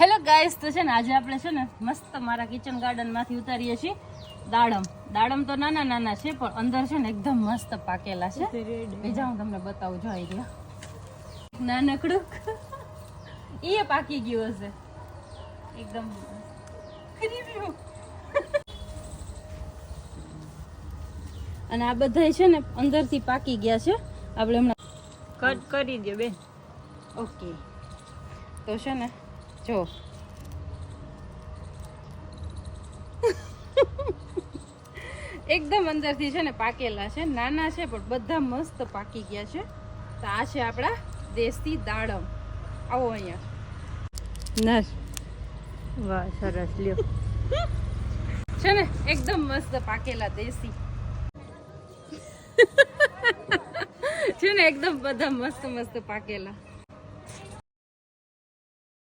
Hello guys તો છે ને આજે આપણે છે ને મસ્ત મારા કિચન ગાર્ડનમાંથી ઉતારીએ છીએ દાડમ. દાડમ તો નાના નાના છે પણ અંદર છે ને એકદમ મસ્ત પાકેલા છે. બીજા હું તમને બતાવું જો આવી ગયા નાનકડું એ પાકી ગયું હશે. એકદમ અને આ બધા છે ને અંદરથી પાકી ગયા છે. આપણે હમણાં કટ કરી દે બેન. ઓકે તો છે ને જો. એકદમ અંદરથી છે ને પાકેલા છે. નાના છે પણ બધા મસ્ત પાકી ગયા છે. તો આ છે આપણા દેશી દાડમ. આવો અહીંયા. નસ વાહ સરસ. લ્યો. છે ને એકદમ મસ્ત પાકેલા દેશી. છે ને એકદમ બધા મસ્ત મસ્ત પાકેલા.